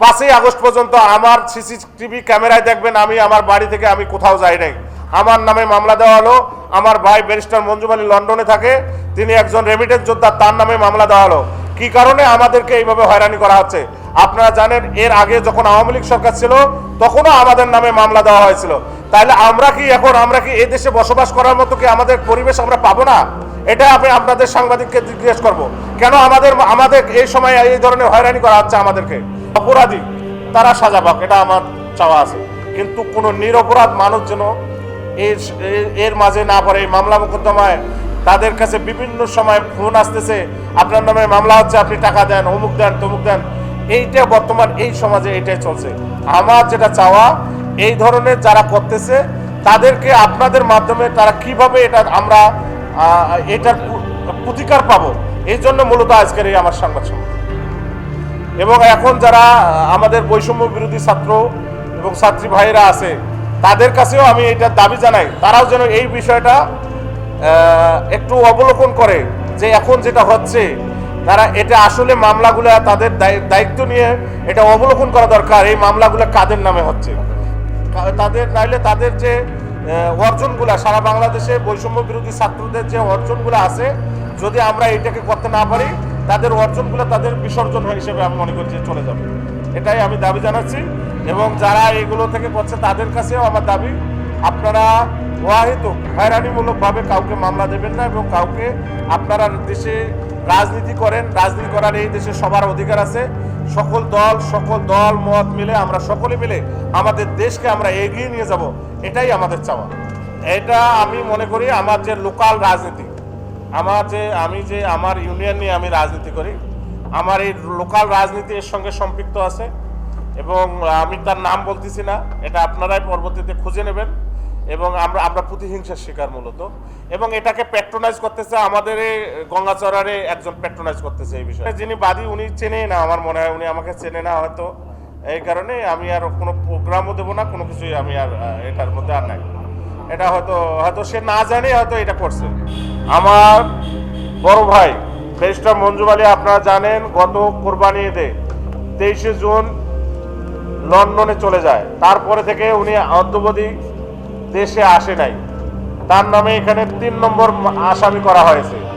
পাঁচই আগস্ট পর্যন্ত আমার সিসিটিভি ক্যামেরায় দেখবেন আমি, আমার বাড়ি থেকে আমি কোথাও যাই নাই। আমার নামে মামলা দেওয়া হলো, আমার ভাই ব্যারিস্টার মঞ্জুমালি লন্ডনে থাকে, তিনি একজন রেমিটেন্স যোদ্ধা, তার নামে মামলা দেওয়া হলো। কি কারণে আমাদেরকে এইভাবে হয়রানি করা হচ্ছে? আপনারা জানেন, এর আগে যখন আওয়ামী লীগ সরকার ছিল, তখনও আমাদের নামে মামলা দেওয়া হয়েছিল। তাহলে আমরা কি এখন, আমরা কি এই দেশে বসবাস করার মতো কি আমাদের পরিবেশ আমরা পাবো না? এটা আমি আপনাদের সাংবাদিককে জিজ্ঞেস করব। কেন আমাদের আমাদের এই সময় এই ধরনের হয়রানি করা হচ্ছে আমাদেরকে? অপরাধী, তারা সাজা পাক এটা আমার চাওয়া আছে। কিন্তু কোনো নিরপরাধ মানুষ যেন এর এর- মাঝে না পড়ে, এই মামলা মোকদ্দমায়, তাদের কাছে বিভিন্ন সময় ফোন আসতেছে, আপনার নামে মামলা হচ্ছে, আপনি টাকা দেন, অমুক দেন, তমুক দেন। এইটা বর্তমান এই সমাজে এটাই চলছে। আমার যেটা চাওয়া, এই ধরনের যারা করতেছে, তাদেরকে আপনাদের মাধ্যমে তারা কীভাবে এটা আমরা এটার প্রতিকার পাবো, এই জন্য মূলত আজকের এই আমার সংবাদ সম্মেলন। এবং এখন যারা আমাদের বৈষম্য বিরোধী ছাত্র এবং ছাত্রী ভাইয়েরা আছে, তাদের কাছেও আমি এটা দাবি জানাই। তারাও যেন এই বিষয়টা একটু অবলোকন করে যে এখন যেটা হচ্ছে, তারা এটা আসলে মামলাগুলো তাদের দায়- দায়িত্ব নিয়ে এটা অবলোকন করা দরকার, এই মামলাগুলো কাদের নামে হচ্ছে? তাদের নাইলে তাদের যে অর্জনগুলো, সারা বাংলাদেশে বৈষম্য বিরোধী ছাত্রদের যে অর্জনগুলো আছে, যদি আমরা এটাকে করতে না পারি তাদের অর্জনগুলো তাদের বিসর্জন হিসেবে আমি মনে করি যে চলে যাবে। এটাই আমি দাবি জানাচ্ছি এবং যারা এগুলো থেকে করছে তাদের কাছেও আমার দাবি, আপনারা ওয়াহিত হয়রানিমূলকভাবে কাউকে মামলা দেবেন না এবং কাউকে আপনারা দেশে রাজনীতি করেন, রাজনীতি করার এই দেশে সবার অধিকার আছে। সকল দল সকল দল, মত মিলে আমরা সকলে মিলে আমাদের দেশকে আমরা এগিয়ে নিয়ে যাব, এটাই আমাদের চাওয়া। এটা আমি মনে করি আমার যে লোকাল রাজনীতি আমার যে, আমি যে আমার ইউনিয়ন নিয়ে আমি রাজনীতি করি, আমার এই লোকাল রাজনীতি এর সঙ্গে সম্পৃক্ত আছে এবং আমি তার নাম বলতেছি না, এটা আপনারাই পরবর্তীতে খুঁজে নেবেন এবং আমরা আমরা প্রতিহিংসার শিকার মূলত এবং এটাকে প্যাট্রোনাইজ করতেছে আমাদের গঙ্গাচড়ারে একজন প্যাট্রোনাইজ করতেছে এই বিষয়ে। যিনি বাদী উনি চেনে না, আমার মনে হয় উনি আমাকে চেনে না হয়তো। এই কারণে আমি আর কোনো প্রোগ্রামও দেবো না, কোনো কিছুই আমি আর এটার মধ্যে আর নাই। এটা হয়তো হয়তো সে না জানে হয়তো এটা করছে। আমার বড় ভাই ব্যারিস্টার মঞ্জুবালি আলী, আপনারা জানেন, গত কোরবানি ঈদে তেইশে জুন লন্ডনে চলে যায়। তারপরে থেকে উনি অদ্যবধি দেশে আসে নাই। তার নামে এখানে তিন নম্বর আসামি করা হয়েছে।